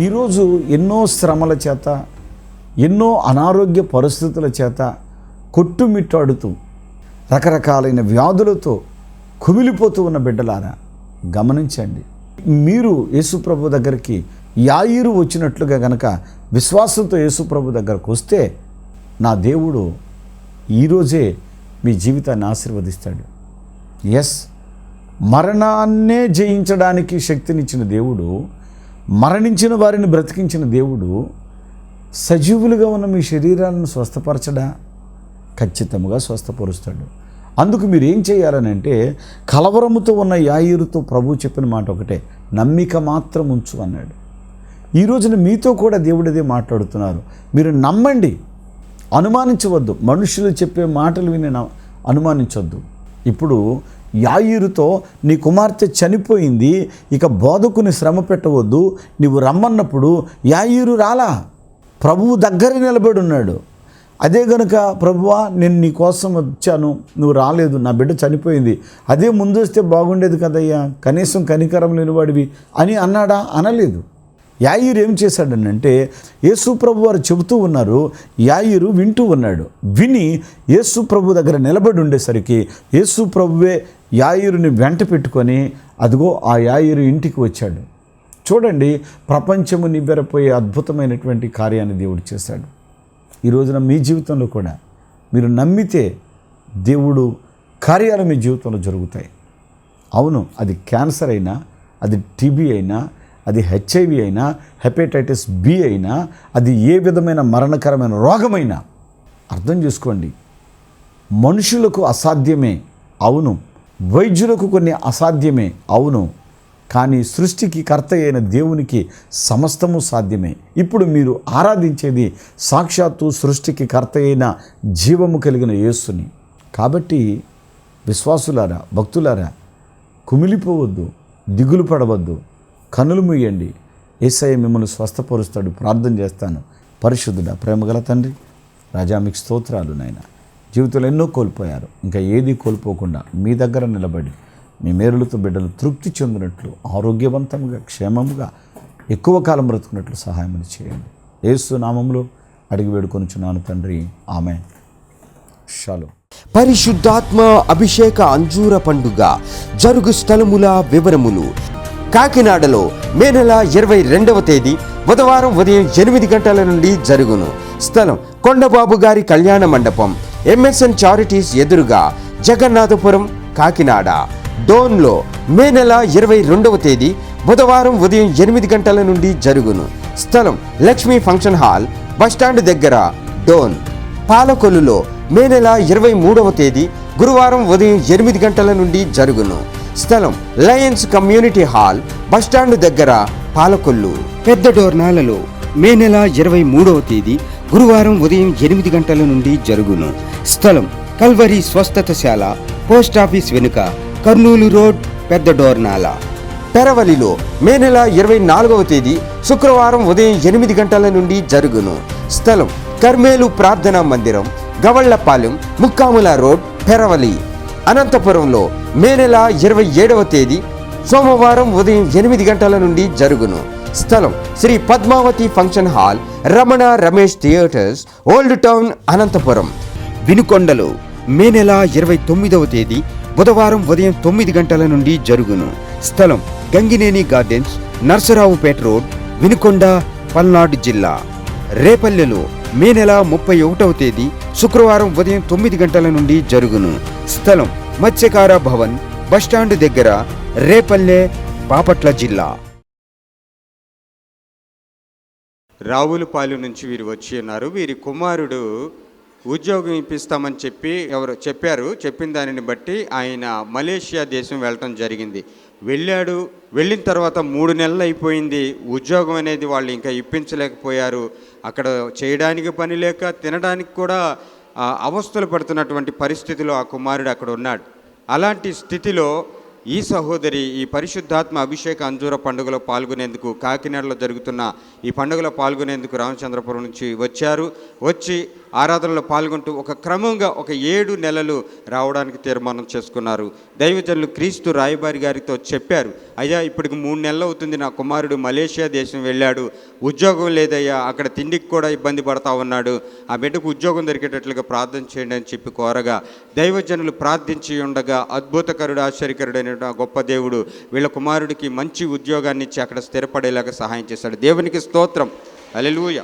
ఈరోజు ఎన్నో శ్రమల చేత ఎన్నో అనారోగ్య పరిస్థితుల చేత కొట్టుమిట్టాడుతూ రకరకాలైన వ్యాధులతో కుమిలిపోతూ ఉన్న బిడ్డలారా గమనించండి. మీరు యేసుప్రభు దగ్గరికి యాయిరు వచ్చినట్లుగా గనక విశ్వాసంతో యేసుప్రభు దగ్గరకు వస్తే నా దేవుడు ఈరోజే మీ జీవితాన్ని ఆశీర్వదిస్తాడు. ఎస్ మరణాన్నే జయించడానికి శక్తినిచ్చిన దేవుడు మరణించిన వారిని బ్రతికించిన దేవుడు సజీవులుగా ఉన్న మీ శరీరాలను స్వస్థపరచడా? ఖచ్చితంగా స్వస్థపరుస్తాడు. అందుకు మీరు ఏం చేయాలని అంటే కలవరముతో ఉన్న యాయిరుతో ప్రభు చెప్పిన మాట ఒకటే నమ్మిక మాత్రం ఉంచు అన్నాడు. ఈ రోజున మీతో కూడా దేవుడిదే మాట్లాడుతున్నారు. మీరు నమ్మండి అనుమానించవద్దు. మనుషులు చెప్పే మాటలు విని అనుమానించవద్దు ఇప్పుడు యాయిరుతో నీ కుమార్తె చనిపోయింది ఇక బోధకుని శ్రమ పెట్టవద్దు నీవు రమ్మన్నప్పుడు యాయిరు రాలా. ప్రభువు దగ్గర నిలబడి ఉన్నాడు అదే గనుక ప్రభువా నేను నీ కోసం వచ్చాను నువ్వు రాలేదు నా బిడ్డ చనిపోయింది. అదే ముందు వస్తే బాగుండేది కదయ్యా కనీసం కనికరం లేనివాడివి అని అన్నాడా? అనలేదు. యాయిరు ఏం చేశాడనంటే యేసు ప్రభు వారు చెబుతూ ఉన్నారు యాయిరు వింటూ ఉన్నాడు. విని యేసు ప్రభు దగ్గర నిలబడి ఉండేసరికి యేసు ప్రభువే యాయిరుని వెంట పెట్టుకొని అదిగో ఆ యాయిరు ఇంటికి వచ్చాడు. చూడండి ప్రపంచము నిబ్బెరపోయే అద్భుతమైనటువంటి కార్యాన్ని దేవుడు చేశాడు. ఈ రోజున మీ జీవితంలో కూడా మీరు నమ్మితే దేవుడు కార్యాలు మీ జీవితంలో జరుగుతాయి. అవును అది క్యాన్సర్ అయినా అది టీబీ అయినా అది హెచ్ఐవి అయినా హెపటైటిస్ బి అయినా అది ఏ విధమైన మరణకరమైన రోగమైనా అర్థం చేసుకోండి మనుషులకు అసాధ్యమే. అవును వైద్యులకు కొన్ని అసాధ్యమే అవును. కానీ సృష్టికి కర్త అయిన దేవునికి సమస్తము సాధ్యమే. ఇప్పుడు మీరు ఆరాధించేది సాక్షాత్తు సృష్టికి కర్త అయిన జీవము కలిగిన యేసుని. కాబట్టి విశ్వాసులారా భక్తులారా కుమిలిపోవద్దు దిగులు పడవద్దు కనులు మూయండి. ఏసయ్య మిమ్మల్ని స్వస్థపరుస్తాడు ప్రార్థన చేస్తాను. పరిశుద్ధుడా ప్రేమగల తండ్రి రాజా మీకు స్తోత్రాలు నాయనా. జీవితంలో ఎన్నో కోల్పోయారు. ఇంకా ఏది కోల్పోకుండా మీ దగ్గర నిలబడి మీ మేరులతో బిడ్డలు తృప్తి చెందినట్లు ఆరోగ్యవంతంగా క్షేమముగా ఎక్కువ కాలం బ్రతుకున్నట్లు సహాయం చేయండి. ఏసు నామంలో అడిగి వేడుకొనుచున్నాను తండ్రి. ఆమె షాలో. పరిశుద్ధాత్మ అభిషేక అంజూర పండుగ జరుగు స్థలముల వివరములు. కాకినాడలో మే నెల ఇరవై రెండవ తేదీ బుధవారం ఉదయం ఎనిమిది గంటల నుండి జరుగును. స్థలం కొండబాబు గారి కళ్యాణ మండపం. ఎంఎస్ఎన్ చారిటీస్ ఎదురుగా జగన్నాథపురం కాకినాడ. డోన్లో మే నెల ఇరవై రెండవ తేదీ బుధవారం ఉదయం ఎనిమిది గంటల నుండి జరుగును. స్థలం లక్ష్మీ ఫంక్షన్ హాల్ బస్టాండ్ దగ్గర డోన్. పాలకొల్లులో మే నెల ఇరవై మూడవ తేదీ గురువారం ఉదయం ఎనిమిది గంటల నుండి జరుగును. స్థలం లయన్స్ కమ్యూనిటీ హాల్ బస్టాండ్ దగ్గర పాలకొల్లు. పెద్ద డోర్నాలలో మే నెల ఇరవై మూడవ తేదీ గురువారం ఉదయం ఎనిమిది గంటల నుండి జరుగును. స్థలం కల్వరి స్వస్థతశాల పోస్ట్ ఆఫీస్ వెనుక కర్నూలు రోడ్ పెద్ద డోర్నాల. పెరవలిలో మే నెల ఇరవై నాలుగవ తేదీ శుక్రవారం ఉదయం ఎనిమిది గంటల నుండి జరుగును. స్థలం కర్మేలు ప్రార్థనా మందిరం గవళ్ళపాలెం ముక్కాముల రోడ్ పెరవలి. అనంతపురంలో మే నెల ఇరవై ఏడవ తేదీ సోమవారం ఉదయం ఎనిమిది గంటల నుండి జరుగును. స్థలం Shri Padmavati function hall Ramana Ramesh theatres old town Anantapur. వినుకొండలో May నెల ఇరవై తొమ్మిదవ తేదీ బుధవారం ఉదయం తొమ్మిది గంటల నుండి జరుగును. స్థలం గంగినేని గార్డెన్స్ నర్సరావుపేట రోడ్ వినుకొండ పల్నాడు జిల్లా. రేపల్లెలో మే నెల ముప్పై ఒకటవ తేదీ శుక్రవారం ఉదయం తొమ్మిది గంటల నుండి జరుగును. స్థలం మత్స్యకార భవన్ బస్టాండ్ దగ్గర రేపల్లె బాపట్ల జిల్లా. రావులపాలెం నుంచి వీరు వచ్చి ఉన్నారు. వీరి కుమారుడు ఉద్యోగం ఇప్పిస్తామని చెప్పి ఎవరు చెప్పారు చెప్పిన దానిని బట్టి ఆయన మలేషియా దేశం వెళ్ళటం జరిగింది. వెళ్ళాడు వెళ్ళిన తర్వాత మూడు నెలలు అయిపోయింది. ఉద్యోగం అనేది వాళ్ళు ఇంకా ఇప్పించలేకపోయారు. అక్కడ చేయడానికి పని లేక తినడానికి కూడా అవస్థలు పడుతున్నటువంటి పరిస్థితిలో ఆ కుమారుడు అక్కడ ఉన్నాడు. అలాంటి స్థితిలో ఈ సహోదరి ఈ పరిశుద్ధాత్మ అభిషేక అంజూర పండుగలో పాల్గొనేందుకు కాకినాడలో జరుగుతున్న ఈ పండుగలో పాల్గొనేందుకు రామచంద్రపురం నుంచి వచ్చారు. వచ్చి ఆరాధనలో పాల్గొంటూ ఒక క్రమంగా ఒక ఏడు నెలలు రావడానికి తీర్మానం చేసుకున్నారు. దైవజనులు క్రీస్తు రాయబారి గారితో చెప్పారు అయ్యా ఇప్పటికి మూడు నెలలు అవుతుంది నా కుమారుడు మలేషియా దేశం వెళ్ళాడు. ఉద్యోగం లేదయ్యా అక్కడ తిండికి కూడా ఇబ్బంది పడతా ఉన్నాడు. ఆ బిడ్డకు ఉద్యోగం దొరికేటట్లుగా ప్రార్థన చేయండి అని చెప్పి కోరగా దైవజనులు ప్రార్థించి ఉండగా అద్భుతకరుడు ఆశ్చర్యకరుడైన గొప్ప దేవుడు వీళ్ళ కుమారుడికి మంచి ఉద్యోగాన్ని ఇచ్చి అక్కడ స్థిరపడేలాగా సహాయం చేశాడు. దేవునికి స్తోత్రం. అలెలుయ